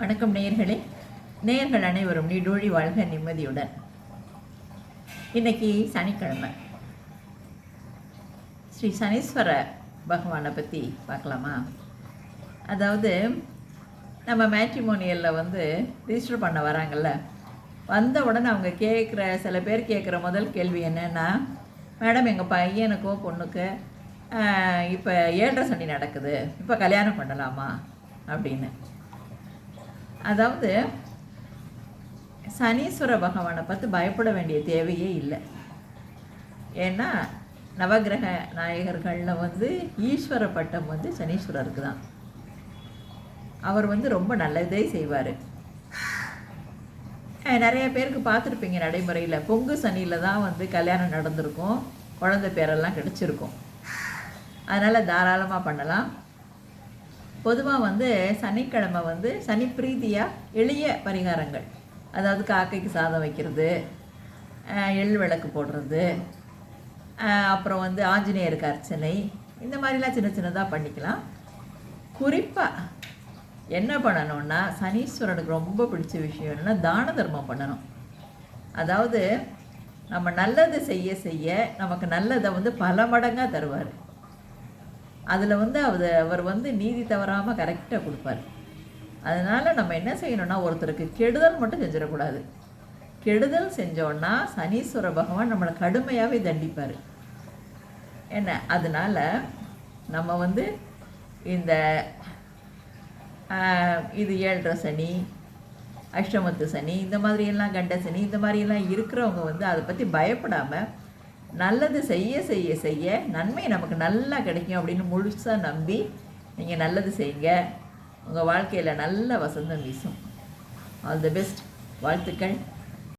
வணக்கம் நேயர்களே. நேயர்கள் அனைவரும் நீடோழி வாழ்க நிம்மதியுடன். இன்றைக்கி சனிக்கிழமை. ஸ்ரீ சனீஸ்வர பகவானை பற்றி பார்க்கலாமா? அதாவது நம்ம மேட்ரிமோனியலில் வந்து ரிஜிஸ்டர் பண்ண வராங்கள்ல வந்த உடனே அவங்க கேட்குற சில பேர் கேட்குற முதல் கேள்வி என்னென்னா மேடம் எங்கள் பையனுக்கோ பொண்ணுக்கு இப்போ ஏழரை சனி நடக்குது. இப்போ கல்யாணம் பண்ணலாமா? அப்படின்னு. அதாவது சனீஸ்வர பகவானை பார்த்து பயப்பட வேண்டிய தேவையே இல்லை. ஏன்னா நவகிரக நாயகர்களில் வந்து ஈஸ்வர பட்டம் வந்து சனீஸ்வரருக்கு தான். அவர் வந்து ரொம்ப நல்லதே செய்வார். நிறைய பேருக்கு பார்த்துருப்பீங்க நடைமுறையில். பொங்கு சனியில் தான் வந்து கல்யாணம் நடந்திருக்கும். குழந்தை பேரெல்லாம் கிடச்சிருக்கும். அதனால் தாராளமாக பண்ணலாம். பொதுவாக வந்து சனிக்கிழமை வந்து சனி பிரீதியாக எளிய பரிகாரங்கள். அதாவது காக்கைக்கு சாதம் வைக்கிறது எள் விளக்கு போடுறது அப்புறம் வந்து ஆஞ்சநேயருக்கு அர்ச்சனை. இந்த மாதிரிலாம் சின்ன சின்னதாக பண்ணிக்கலாம். குறிப்பாக என்ன பண்ணணும்னா சனீஸ்வரனுக்கு ரொம்ப பிடிச்ச விஷயம் என்னென்னா தான தர்மம் பண்ணணும். அதாவது நம்ம நல்லது செய்ய செய்ய நமக்கு நல்லதை வந்து பல மடங்காக தருவார். அதில் வந்து அவர் அவர் வந்து நீதி தவறாமல் கரெக்டாக கொடுப்பார். அதனால் நம்ம என்ன செய்யணும்னா ஒருத்தருக்கு கெடுதல் மட்டும் செஞ்சிடக்கூடாது. கெடுதல் செஞ்சோன்னா சனீஸ்வர பகவான் நம்மளை கடுமையாகவே தண்டிப்பார். என்ன? அதனால் நம்ம வந்து இந்த இது ஏழரை சனி அஷ்டமத்து சனி இந்த மாதிரியெல்லாம் கண்ட சனி இந்த மாதிரியெல்லாம் இருக்கிறவங்க வந்து அதை பற்றி பயப்படாமல் நல்லது செய்ய செய்ய செய்ய நன்மை நமக்கு நல்லா கிடைக்கும் அப்படின்னு முழுசாக நம்பி நீங்கள் நல்லது செய்யுங்க. உங்கள் வாழ்க்கையில் நல்ல வசந்தம் வீசும். ஆல் தி பெஸ்ட் வாழ்த்துக்கள்.